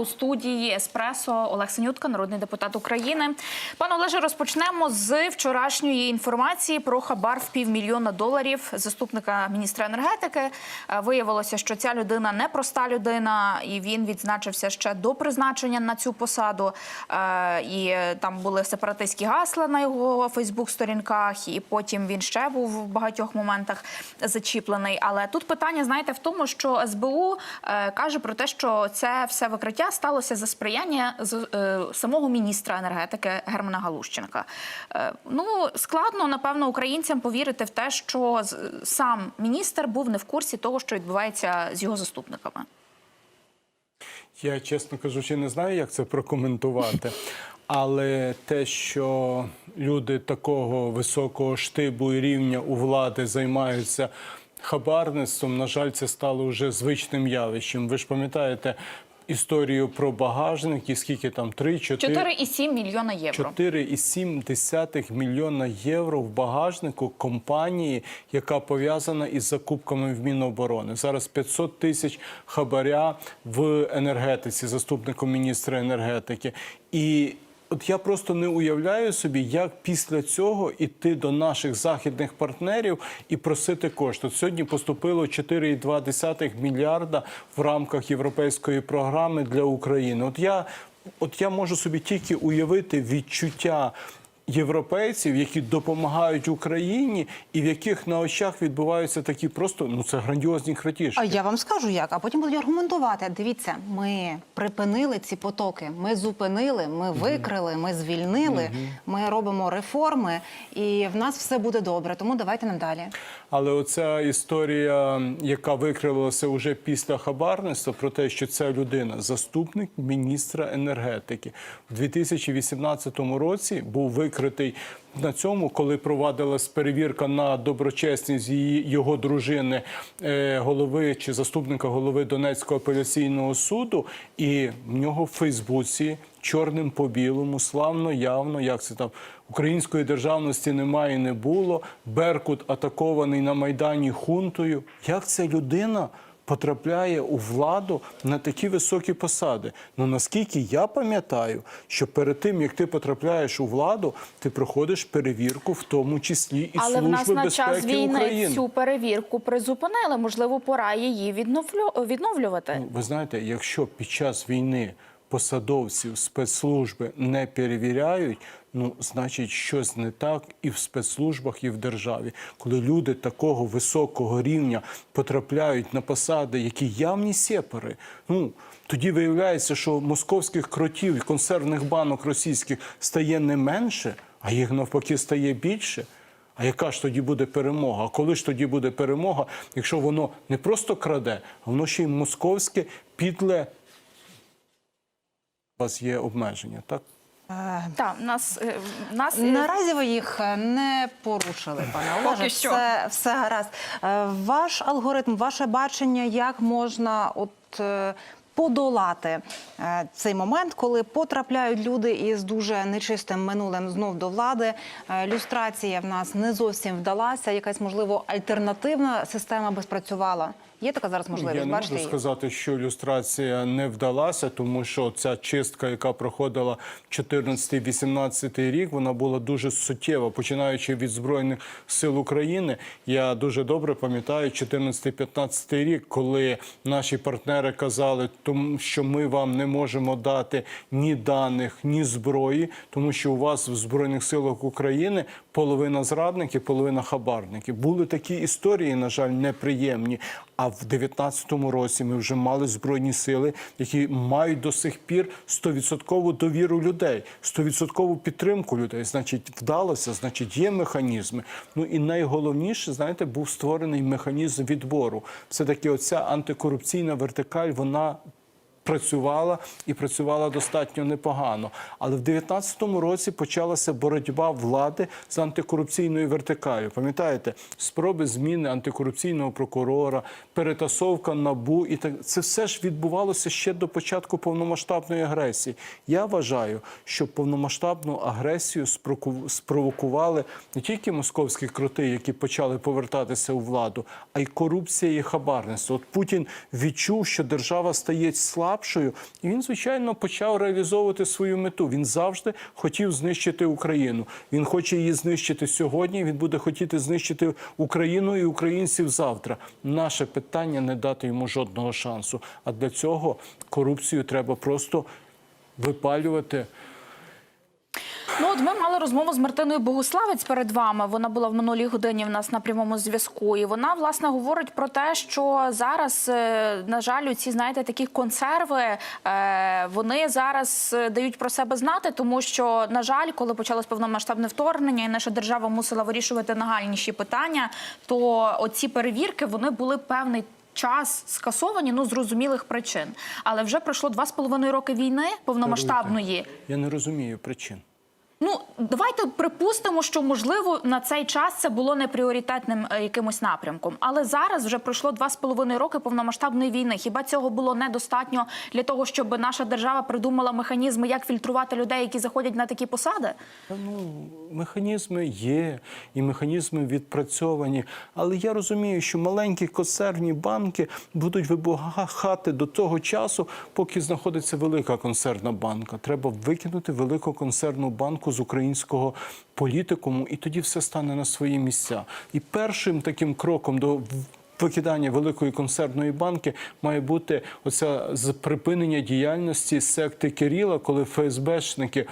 У студії Еспресо Олег Синютка, народний депутат України. Пане Олеже, розпочнемо з вчорашньої інформації про хабар в півмільйона доларів заступника міністра енергетики. Е, Виявилося, що ця людина не проста людина, і він відзначився ще до призначення на цю посаду. Е, І там були сепаратистські гасла на його Фейсбук-сторінках, і потім він ще був в багатьох моментах зачіплений. Але тут питання, знаєте, в тому, що СБУ е, каже про те, що це все викриття сталося за сприяння з е, самого міністра енергетики Германа Галущенка. Е, ну складно напевно українцям повірити в те, що з- сам міністр був не в курсі того, що відбувається з його заступниками. Я, чесно кажучи, не знаю, як це прокоментувати. Але те, що люди такого високого штибу і рівня у влади займаються хабарництвом, на жаль, це стало вже звичним явищем. Ви ж пам'ятаєте історію про багажник і скільки там 3-4... 4,7 мільйона євро. 4,7 мільйона євро в багажнику компанії, яка пов'язана із закупками в Міноборони. Зараз 500 тисяч хабаря в енергетиці, заступником міністра енергетики. І От я просто не уявляю собі, як після цього іти до наших західних партнерів і просити кошти. Сьогодні поступило 4,2 мільярда в рамках європейської програми для України. От я, от я можу собі тільки уявити відчуття. Європейців, які допомагають Україні, і в яких на очах відбуваються такі просто ну це грандіозні крадіжки. А я вам скажу як, а потім будуть аргументувати. Дивіться, ми припинили ці потоки, ми зупинили, ми викрили, ми звільнили, ми робимо реформи, і в нас все буде добре. Тому давайте надалі. Але оця історія, яка викривалася уже після хабарництва, про те, що ця людина заступник міністра енергетики в 2018 році був викритий на цьому, коли провадилась перевірка на доброчесність її його дружини, е, голови чи заступника голови Донецького апеляційного суду, і в нього в Фейсбуці чорним по білому, славно, явно, як це там української державності немає і не було. Беркут атакований на майдані хунтою. Як ця людина? Потрапляє у владу на такі високі посади. Ну наскільки я пам'ятаю, що перед тим як ти потрапляєш у владу, ти проходиш перевірку, в тому числі і Але в служби нас на час війни України. цю перевірку призупинили. Можливо, пора її відновлю- відновлювати. Ну, Ви знаєте, якщо під час війни посадовців спецслужби не перевіряють, ну значить щось не так і в спецслужбах, і в державі. Коли люди такого високого рівня потрапляють на посади, які явні сепари, ну тоді виявляється, що московських кротів і консервних банок російських стає не менше, а їх навпаки стає більше. А яка ж тоді буде перемога? А коли ж тоді буде перемога, якщо воно не просто краде, а воно ще й московське підле. У вас є обмеження, так? Так, нас е, нас Наразі ви їх е, не порушили, пане Поки що. Все, все гаразд. Е, Ваш алгоритм, ваше бачення, як можна от. Подолати цей момент, коли потрапляють люди із дуже нечистим минулим знов до влади. Люстрація в нас не зовсім вдалася. Якась можливо альтернативна система би спрацювала. Є така зараз можливість? Я не можу сказати, що ілюстрація не вдалася, тому що ця чистка, яка проходила 14-18 рік, вона була дуже суттєва, починаючи від збройних сил України. Я дуже добре пам'ятаю 14-15 рік, коли наші партнери казали, що ми вам не можемо дати ні даних, ні зброї, тому що у вас в збройних силах України половина зрадників, половина хабарників. Були такі історії, на жаль, неприємні. А в 19-му році ми вже мали збройні сили, які мають до сих пір 100% довіру людей, 100% підтримку людей. Значить, вдалося, значить, є механізми. Ну і найголовніше, знаєте, був створений механізм відбору. Все таки, оця антикорупційна вертикаль, вона працювала і працювала достатньо непогано. Але в 19-му році почалася боротьба влади з антикорупційною вертикалю. Пам'ятаєте, спроби зміни антикорупційного прокурора, перетасовка набу і так це все ж відбувалося ще до початку повномасштабної агресії. Я вважаю, що повномасштабну агресію спровокували не тільки московські кроти, які почали повертатися у владу, а й корупція і хабарництво. От Путін відчув, що держава стає слабшою, слабшою. І він, звичайно, почав реалізовувати свою мету. Він завжди хотів знищити Україну. Він хоче її знищити сьогодні. Він буде хотіти знищити Україну і українців завтра. Наше питання не дати йому жодного шансу. А для цього корупцію треба просто випалювати. Ну, от ми мали розмову з Мартиною Богуславець перед вами. Вона була в минулій годині в нас на прямому зв'язку. І вона власне говорить про те, що зараз, е, на жаль, ці знаєте, такі консерви е, вони зараз е, дають про себе знати, тому що, на жаль, коли почалось повномасштабне вторгнення, і наша держава мусила вирішувати нагальніші питання, то оці перевірки вони були певний. Час скасовані, ну з зрозумілих причин, але вже пройшло два з половиною роки війни повномасштабної. Я не розумію причин. Ну, давайте припустимо, що можливо на цей час це було не пріоритетним е, якимось напрямком. Але зараз вже пройшло два з половиною роки повномасштабної війни. Хіба цього було недостатньо для того, щоб наша держава придумала механізми, як фільтрувати людей, які заходять на такі посади? Ну, механізми є, і механізми відпрацьовані. Але я розумію, що маленькі консервні банки будуть вибухати до того часу, поки знаходиться велика консервна банка. Треба викинути велику консервну банку з українського політикуму, і тоді все стане на свої місця. І першим таким кроком до Викидання великої консервної банки має бути оця припинення діяльності секти Кирила, коли ФСБшники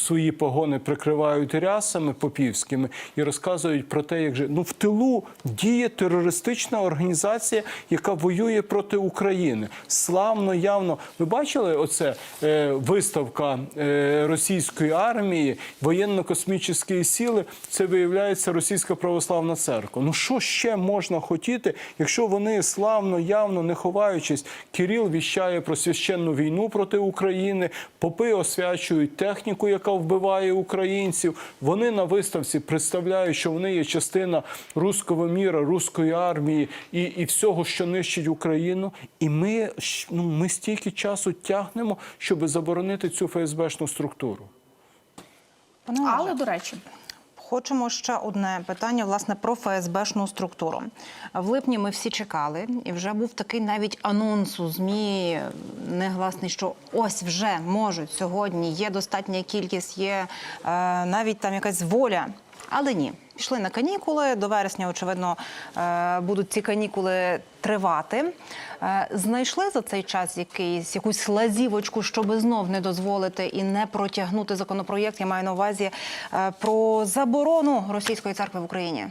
свої погони прикривають рясами попівськими і розказують про те, як же ну в тилу діє терористична організація, яка воює проти України. Славно, явно. Ви бачили оце е, виставка е, російської армії, воєнно-космічні сили. Це виявляється російська православна церква. Ну що ще можна хотіти, якщо вони славно, явно не ховаючись, Кирил віщає про священну війну проти України, попи освячують техніку, яка вбиває українців. Вони на виставці представляють, що вони є частина руського міра, руської армії і, і всього, що нищить Україну. І ми, ну, ми стільки часу тягнемо, щоб заборонити цю ФСБшну структуру. Але до речі, Хочемо ще одне питання власне про ФСБшну структуру. В липні ми всі чекали, і вже був такий навіть анонс у змі негласний, що ось вже можуть сьогодні. Є достатня кількість, є е, навіть там якась воля. Але ні, пішли на канікули. До вересня, очевидно, е, будуть ці канікули тривати. Е, Знайшли за цей час якийсь якусь лазівочку, щоб знов не дозволити і не протягнути законопроєкт. Я маю на увазі е, про заборону російської церкви в Україні.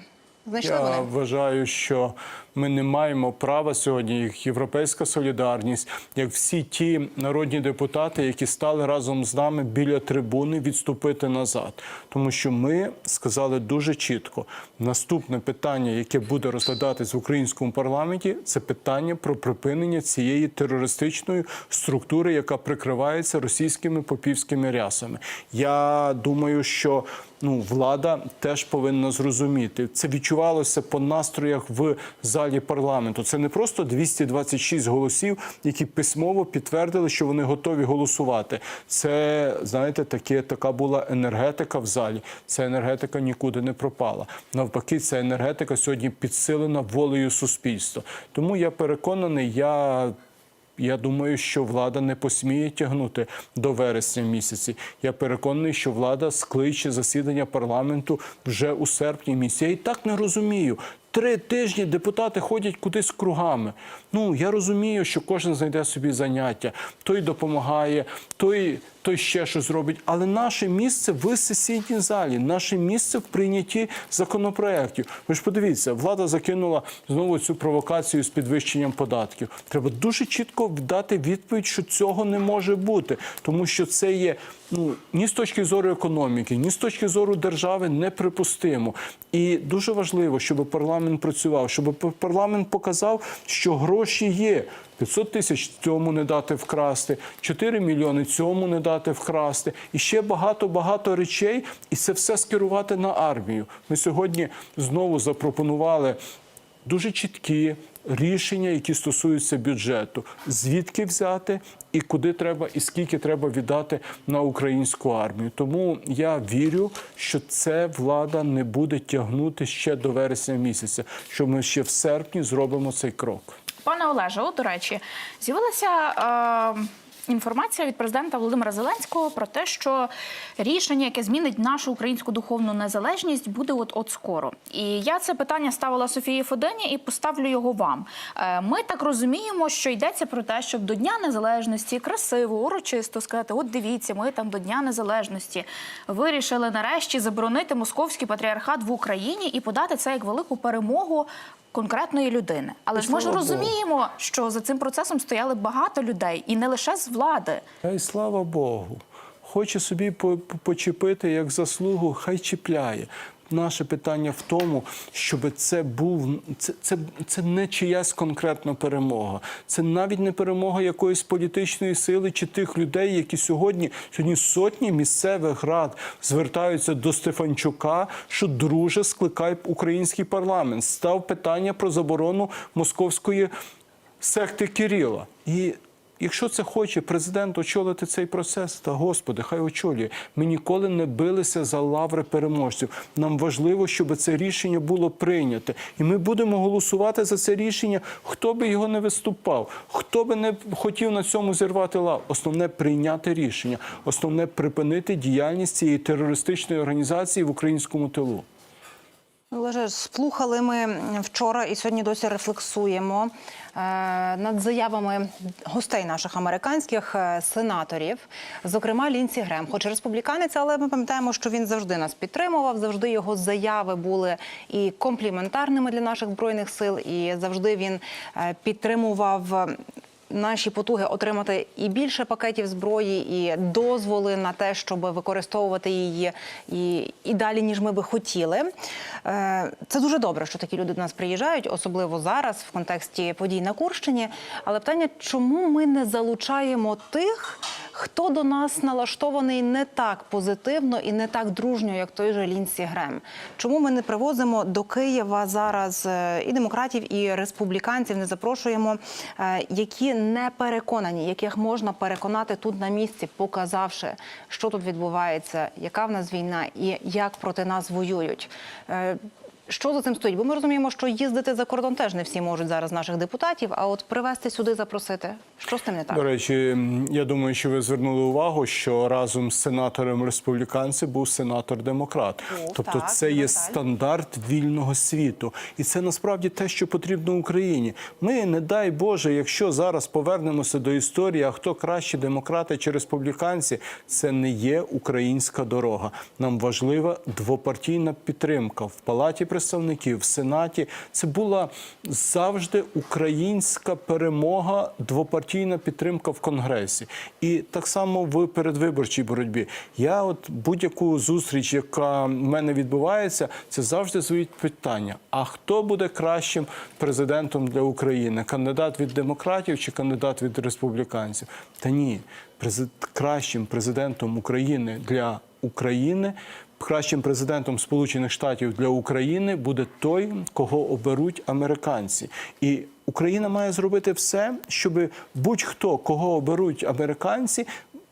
Знайшли Я вони? вважаю, що ми не маємо права сьогодні, як європейська солідарність, як всі ті народні депутати, які стали разом з нами біля трибуни, відступити назад. Тому що ми сказали дуже чітко: наступне питання, яке буде розглядатись в українському парламенті, це питання про припинення цієї терористичної структури, яка прикривається російськими попівськими рясами. Я думаю, що ну, влада теж повинна зрозуміти. Це відчувалося по настроях в залі парламенту. Це не просто 226 голосів, які письмово підтвердили, що вони готові голосувати. Це знаєте, таке така була енергетика в залі. Ця енергетика нікуди не пропала. Навпаки, ця енергетика сьогодні підсилена волею суспільства. Тому я переконаний, я. Я думаю, що влада не посміє тягнути до вересня місяці. Я переконаний, що влада скличе засідання парламенту вже у серпні місяці. Я і так не розумію. Три тижні депутати ходять кудись кругами. Ну я розумію, що кожен знайде собі заняття, той допомагає, той, той ще щось робить. Але наше місце в сесійній залі, наше місце в прийнятті законопроєктів. Ви ж подивіться, влада закинула знову цю провокацію з підвищенням податків. Треба дуже чітко дати відповідь, що цього не може бути, тому що це є ну ні з точки зору економіки, ні з точки зору держави неприпустимо. І дуже важливо, щоб парламент працював, щоб парламент показав, що гроші є. 500 тисяч цьому не дати вкрасти, 4 мільйони цьому не дати вкрасти, і ще багато-багато речей, і це все скерувати на армію. Ми сьогодні знову запропонували дуже чіткі рішення, які стосуються бюджету, звідки взяти і куди треба, і скільки треба віддати на українську армію. Тому я вірю, що це влада не буде тягнути ще до вересня місяця, що ми ще в серпні зробимо цей крок. Пане Олеже, от, до речі, з'явилася е, інформація від президента Володимира Зеленського про те, що рішення, яке змінить нашу українську духовну незалежність, буде от от скоро. І я це питання ставила Софії Фодені і поставлю його вам. Е, ми так розуміємо, що йдеться про те, щоб до Дня Незалежності красиво, урочисто сказати: от дивіться, ми там до Дня Незалежності вирішили нарешті заборонити московський патріархат в Україні і подати це як велику перемогу конкретної людини. Але І ж ми ж розуміємо, Богу. що за цим процесом стояли багато людей, і не лише з влади. Й слава Богу. Хоче собі по- по- почепити як заслугу, хай чіпляє. Наше питання в тому, щоб це був це, це, це не чиясь конкретна перемога. Це навіть не перемога якоїсь політичної сили чи тих людей, які сьогодні сьогодні сотні місцевих рад звертаються до Стефанчука, що друже скликай український парламент. Став питання про заборону московської секти Кирила. І якщо це хоче президент очолити цей процес, та господи, хай очолює. Ми ніколи не билися за лаври переможців. Нам важливо, щоб це рішення було прийняте. І ми будемо голосувати за це рішення, хто би його не виступав, хто би не хотів на цьому зірвати лав. Основне прийняти рішення, основне припинити діяльність цієї терористичної організації в українському тилу. Олеже, слухали ми вчора і сьогодні досі рефлексуємо е, над заявами гостей наших американських е, сенаторів, зокрема Лінсі Грем, хоч республіканець, але ми пам'ятаємо, що він завжди нас підтримував. Завжди його заяви були і компліментарними для наших збройних сил, і завжди він е, підтримував. Наші потуги отримати і більше пакетів зброї, і дозволи на те, щоб використовувати її і, і далі, ніж ми би хотіли. Е, Це дуже добре, що такі люди до нас приїжджають, особливо зараз в контексті подій на Курщині. Але питання, чому ми не залучаємо тих, хто до нас налаштований не так позитивно і не так дружньо, як той же Лінсі Грем? Чому ми не привозимо до Києва зараз е, і демократів, і республіканців, не запрошуємо, е, які не переконані, яких можна переконати тут на місці, показавши, що тут відбувається, яка в нас війна і як проти нас воюють. Що за цим стоїть? Бо ми розуміємо, що їздити за кордон теж не всі можуть зараз наших депутатів. А от привезти сюди, запросити, що з тим не так? До речі, я думаю, що ви звернули увагу, що разом з сенатором республіканцем був сенатор-демократ. Тобто, так, це є стандарт вільного світу, і це насправді те, що потрібно Україні. Ми, не дай Боже, якщо зараз повернемося до історії, а хто краще демократи чи республіканці, це не є українська дорога. Нам важлива двопартійна підтримка в палаті представників, в сенаті. Це була завжди українська перемога, двопартійна підтримка в конгресі, і так само в передвиборчій боротьбі. Я от будь-яку зустріч, яка в мене відбувається, це завжди звуть питання: а хто буде кращим президентом для України? Кандидат від демократів чи кандидат від республіканців? Та ні, презид... кращим президентом України для України. Кращим президентом Сполучених Штатів для України буде той, кого оберуть американці, і Україна має зробити все, щоб будь-хто, кого оберуть американці,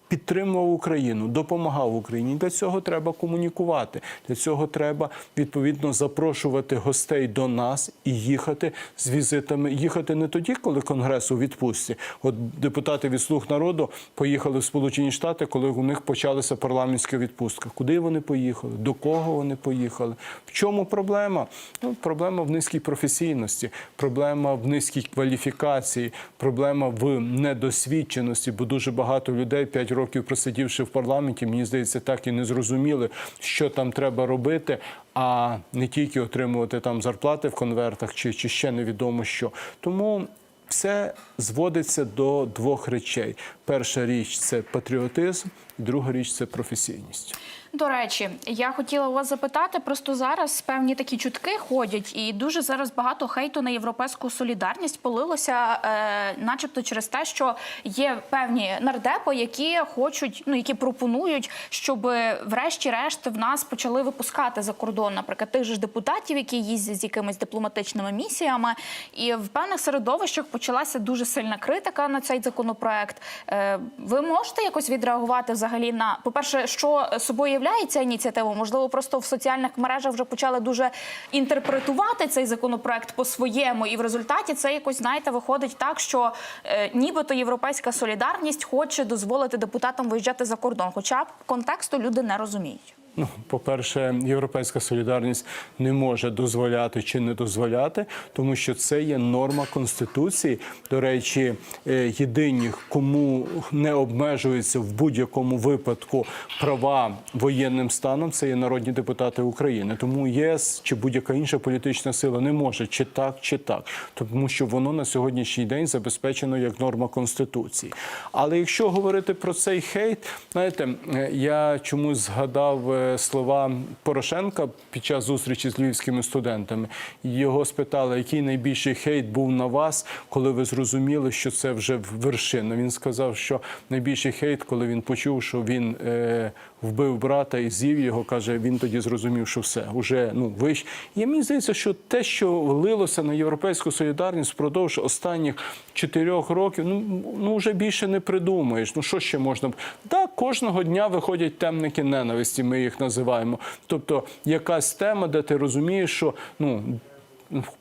підтримував Україну, допомагав Україні. Для цього треба комунікувати. Для цього треба відповідно запрошувати гостей до нас і їхати з візитами. Їхати не тоді, коли конгрес у відпустці. От депутати від слуг народу поїхали в Сполучені Штати, коли у них почалася парламентська відпустка. Куди вони поїхали? До кого вони поїхали? В чому проблема? Ну, проблема в низькій професійності, проблема в низькій кваліфікації, проблема в недосвідченості, бо дуже багато людей 5 років просидівши в парламенті, мені здається, так і не зрозуміли, що там треба робити, а не тільки отримувати там зарплати в конвертах чи, чи ще невідомо що. Тому все зводиться до двох речей: перша річ це патріотизм, друга річ це професійність. До речі, я хотіла у вас запитати, просто зараз певні такі чутки ходять, і дуже зараз багато хейту на європейську солідарність полилося, е, начебто через те, що є певні нардепи, які хочуть, ну які пропонують, щоб врешті-решт в нас почали випускати за кордон, наприклад, тих же ж депутатів, які їздять з якимись дипломатичними місіями. І в певних середовищах почалася дуже сильна критика на цей законопроект. Е, Ви можете якось відреагувати взагалі на по-перше, що собою являє ця ініціатива? Можливо, просто в соціальних мережах вже почали дуже інтерпретувати цей законопроект по-своєму, і в результаті це якось знаєте виходить так, що е, нібито європейська солідарність хоче дозволити депутатам виїжджати за кордон, хоча контексту люди не розуміють. Ну, по-перше, європейська солідарність не може дозволяти чи не дозволяти, тому що це є норма конституції. До речі, е, єдині, кому не обмежуються в будь-якому випадку права воєнним станом, це є народні депутати України. Тому ЄС чи будь-яка інша політична сила не може чи так, чи так, тому що воно на сьогоднішній день забезпечено як норма конституції. Але якщо говорити про цей хейт, знаєте, е, я чомусь згадав е, слова Порошенка під час зустрічі з львівськими студентами. Його спитали, який найбільший хейт був на вас, коли ви зрозуміли, що це вже вершина. Він сказав, що найбільший хейт, коли він почув, що він е, вбив брата і з'їв його, каже, він тоді зрозумів, що все уже ну вищ. І мені здається, що те, що влилося на європейську солідарність впродовж останніх чотирьох років, ну ну вже більше не придумаєш. Ну що ще можна? Так, кожного дня виходять темники ненависті. Ми їх називаємо. Тобто, якась тема, де ти розумієш, що ну.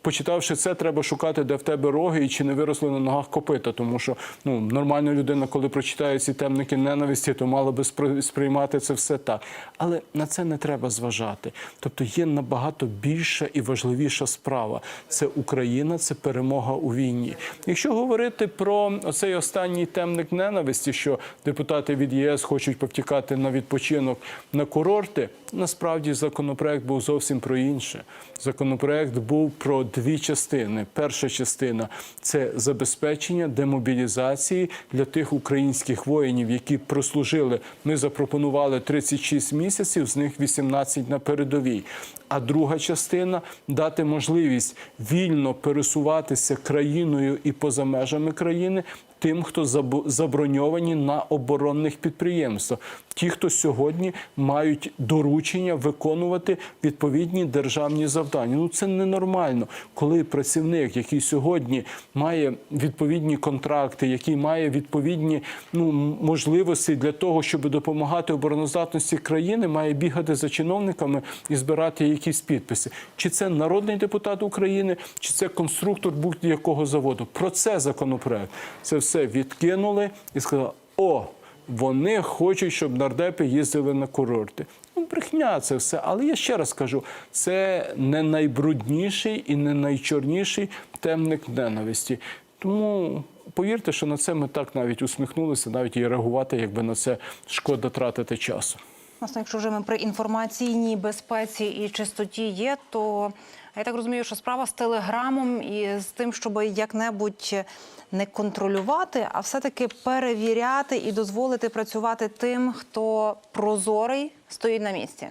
Почитавши це, треба шукати, де в тебе роги і чи не виросли на ногах копита. Тому що ну нормальна людина, коли прочитає ці темники ненависті, то мала би спри- сприймати це все так. Але на це не треба зважати. Тобто є набагато більша і важливіша справа. Це Україна, це перемога у війні. Якщо говорити про цей останній темник ненависті, що депутати від ЄС хочуть повтікати на відпочинок на курорти, насправді законопроект був зовсім про інше. Законопроект був про дві частини. Перша частина це забезпечення демобілізації для тих українських воїнів, які прослужили. Ми запропонували 36 місяців, з них 18 на передовій. А друга частина дати можливість вільно пересуватися країною і поза межами країни тим, хто заброньовані на оборонних підприємствах. Ті, хто сьогодні мають доручення виконувати відповідні державні завдання. Ну це ненормально, коли працівник, який сьогодні має відповідні контракти, який має відповідні ну можливості для того, щоб допомагати обороноздатності країни, має бігати за чиновниками і збирати якісь підписи. Чи це народний депутат України, чи це конструктор будь-якого заводу? Про це законопроект. Це все відкинули і сказали: о. Вони хочуть, щоб нардепи їздили на курорти. Ну, брехня це все. Але я ще раз кажу: це не найбрудніший і не найчорніший темник ненависті. Тому повірте, що на це ми так навіть усміхнулися, навіть і реагувати, якби на це шкода тратити часу. Власне, якщо вже ми при інформаційній безпеці і чистоті є, то я так розумію, що справа з телеграмом і з тим, щоб як-небудь не контролювати, а все-таки перевіряти і дозволити працювати тим, хто прозорий стоїть на місці.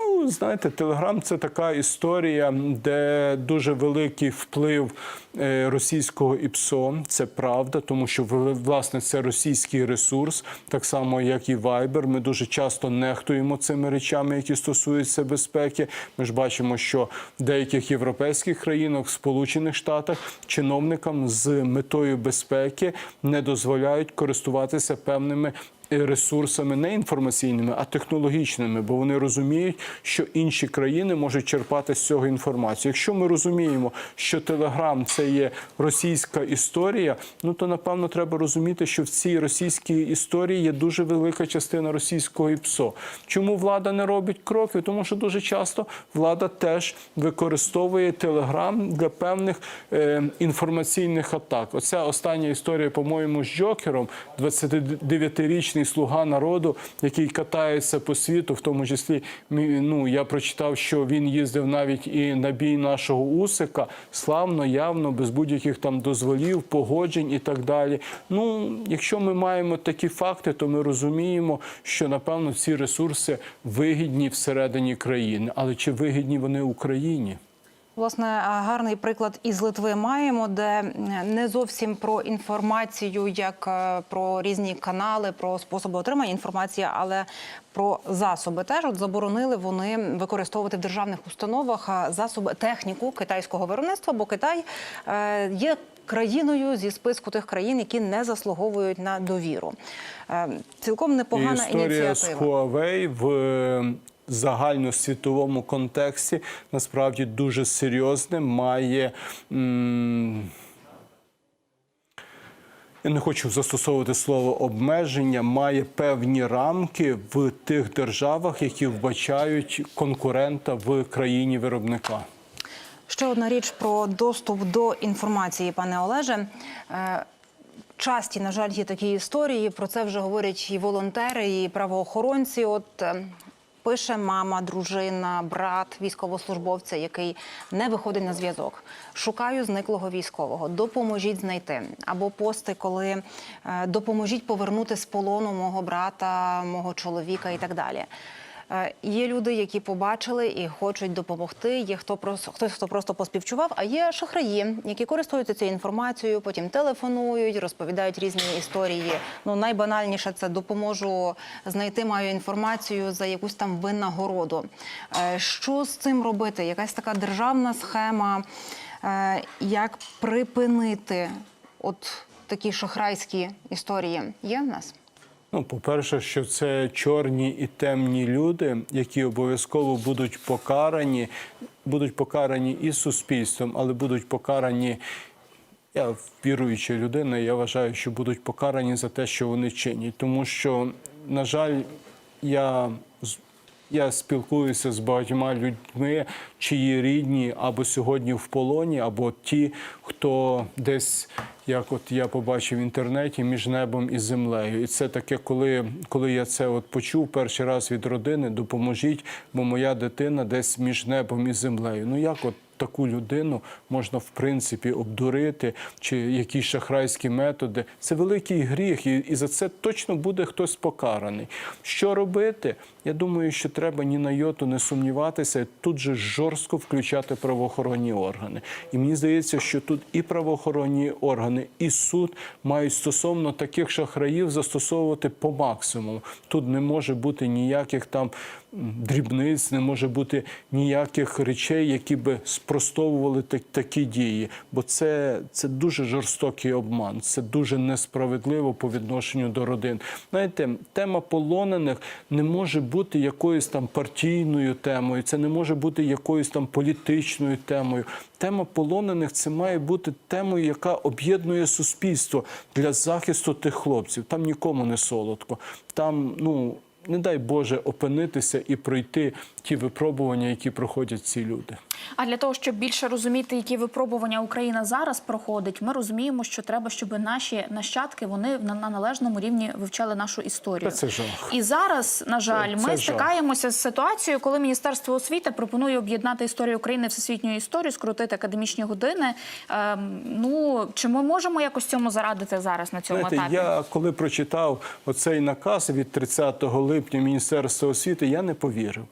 Ну, знаєте, Телеграм це така історія, де дуже великий вплив е, російського ІПСО. Це правда, тому що власне це російський ресурс, так само як і Viber. Ми дуже часто нехтуємо цими речами, які стосуються безпеки. Ми ж бачимо, що в деяких європейських країнах, Сполучених Штатах, чиновникам з метою безпеки не дозволяють користуватися певними ресурсами не інформаційними, а технологічними, бо вони розуміють, що інші країни можуть черпати з цього інформацію. Якщо ми розуміємо, що Телеграм це є російська історія, ну то напевно треба розуміти, що в цій російській історії є дуже велика частина російського ІПСО. Чому влада не робить кроків? Тому що дуже часто влада теж використовує Телеграм для певних е, інформаційних атак. Оця остання історія, по-моєму, з Джокером, 29-річний слуга народу, який катається по світу, в тому числі ну я прочитав, що він їздив навіть і на бій нашого Усика, славно, явно, без будь-яких там дозволів, погоджень і так далі. Ну, якщо ми маємо такі факти, то ми розуміємо, що напевно ці ресурси вигідні всередині країни, але чи вигідні вони Україні? Власне, гарний приклад із Литви маємо, де не зовсім про інформацію, як е, про різні канали, про способи отримання інформації, але про засоби теж от заборонили вони використовувати в державних установах засоби техніку китайського виробництва, бо Китай е, є країною зі списку тих країн, які не заслуговують на довіру. Е, Цілком непогана історія з ініціатива. Huawei в е, загальносвітовому контексті насправді дуже серйозне, має. я не хочу застосовувати слово обмеження, має певні рамки в тих державах, які вбачають конкурента в країні виробника. Ще одна річ про доступ до інформації, пане Олеже. Е, Часті, на жаль, є такі історії. Про це вже говорять і волонтери, і правоохоронці. От е, пише мама, дружина, брат військовослужбовця, який не виходить на зв'язок. Шукаю зниклого військового. Допоможіть знайти. Або пости, коли е, допоможіть повернути з полону мого брата, мого чоловіка і так далі. Е, Є люди, які побачили і хочуть допомогти. Є хто просто хтось, хто просто поспівчував. А є шахраї, які користуються цією інформацією, потім телефонують, розповідають різні історії. Ну найбанальніше це допоможу знайти маю інформацію за якусь там винагороду. Е, Що з цим робити? Якась така державна схема, е, як припинити от такі шахрайські історії є в нас? Ну, по-перше, що це чорні і темні люди, які обов'язково будуть покарані, будуть покарані і суспільством, але будуть покарані. Я віруюча людина, я вважаю, що будуть покарані за те, що вони чинять. Тому що, на жаль, я, я спілкуюся з багатьма людьми, чиї рідні або сьогодні в полоні, або ті, хто десь, як от я побачив в інтернеті, між небом і землею. І це таке, коли, коли я це от почув перший раз від родини, допоможіть, бо моя дитина десь між небом і землею. Ну як от таку людину можна в принципі обдурити, чи якісь шахрайські методи. Це великий гріх, і, і за це точно буде хтось покараний. Що робити? Я думаю, що треба ні на йоту не сумніватися, тут же жорстко включати правоохоронні органи. І мені здається, що тут і правоохоронні органи, і суд мають стосовно таких шахраїв застосовувати по максимуму. Тут не може бути ніяких там дрібниць, не може бути ніяких речей, які би спростовували так- такі дії. Бо це, це дуже жорстокий обман, це дуже несправедливо по відношенню до родин. Знаєте, тема полонених не може бути якоюсь там партійною темою, це не може бути якоюсь там політичною темою. Тема полонених це має бути темою, яка об'єднує суспільство для захисту тих хлопців. Там нікому не солодко. Там, ну не дай Боже, опинитися і пройти ті випробування, які проходять ці люди. А для того, щоб більше розуміти, які випробування Україна зараз проходить, ми розуміємо, що треба, щоб наші нащадки вони на, на належному рівні вивчали нашу історію. Та це жах. І зараз, на жаль, Це ми жах. стикаємося з ситуацією, коли Міністерство освіти пропонує об'єднати історію України в всесвітню історію, скоротити академічні години. Ем, ну чи ми можемо якось цьому зарадити зараз на цьому Знаєте, етапі? я коли прочитав оцей наказ від 30 липня Міністерства освіти, я не повірив.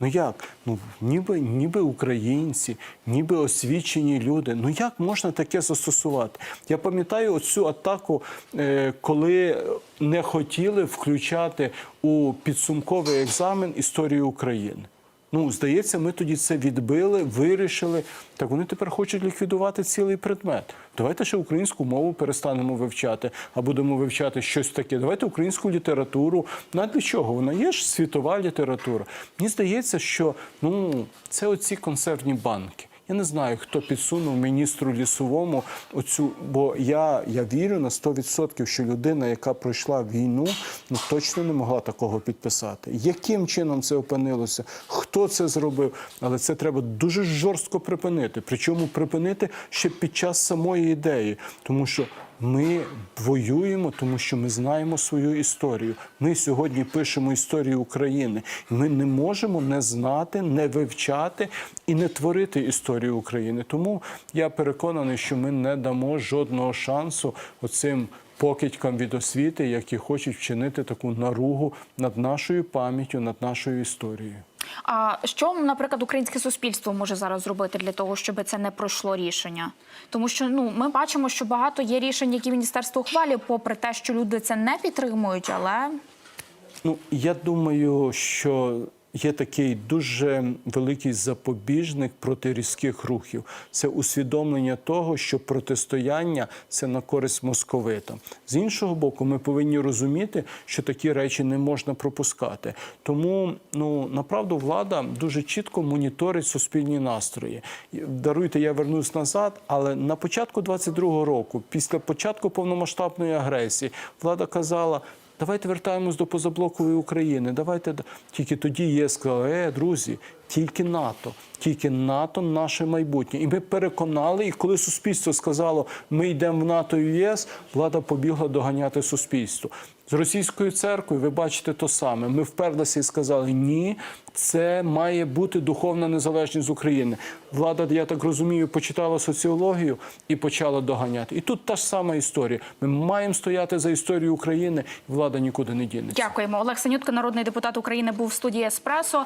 Ну як? Ну ніби, ніби українці, ніби освічені люди. Ну як можна таке застосувати? Я пам'ятаю оцю атаку, е, коли не хотіли включати у підсумковий екзамен історію України. Ну, здається, ми тоді це відбили, вирішили. Так вони тепер хочуть ліквідувати цілий предмет. Давайте ще українську мову перестанемо вивчати, а будемо вивчати щось таке. Давайте українську літературу. На для чого? Вона є ж світова література. Мені здається, що ну, це оці консервні банки. Я не знаю, хто підсунув міністру лісовому оцю, бо я, я вірю на 100%, що людина, яка пройшла війну, ну точно не могла такого підписати. Яким чином це опинилося? Хто це зробив? Але це треба дуже жорстко припинити. Причому припинити ще під час самої ідеї, тому що. Ми воюємо, тому що ми знаємо свою історію. Ми сьогодні пишемо історію України. Ми не можемо не знати, не вивчати і не творити історію України. Тому я переконаний, що ми не дамо жодного шансу оцим покидькам від освіти, які хочуть вчинити таку наругу над нашою пам'яттю, над нашою історією. А що, наприклад, українське суспільство може зараз зробити для того, щоб це не пройшло рішення? Тому що ну ми бачимо, що багато є рішень, які міністерство ухвалює, попри те, що люди це не підтримують, але Ну, я думаю, що є такий дуже великий запобіжник проти різких рухів. Це усвідомлення того, що протистояння це на користь московитам. З іншого боку, ми повинні розуміти, що такі речі не можна пропускати. Тому ну направду влада дуже чітко моніторить суспільні настрої. Даруйте, я вернусь назад, але на початку 22-го року, після початку повномасштабної агресії, влада казала. Давайте вертаємось до позаблокової України. Давайте тільки тоді ЄС сказав, е, друзі, тільки НАТО, тільки НАТО наше майбутнє. І ми переконали, і коли суспільство сказало, ми йдемо в НАТО і ЄС, влада побігла доганяти суспільство. З російською церквою ви бачите то саме. Ми вперлися і сказали, ні, це має бути духовна незалежність України. Влада, я так розумію, почитала соціологію і почала доганяти. І тут та ж сама історія. Ми маємо стояти за історію України, влада нікуди не дінеться. Дякуємо. Олег Синютка, народний депутат України, був в студії Еспресо.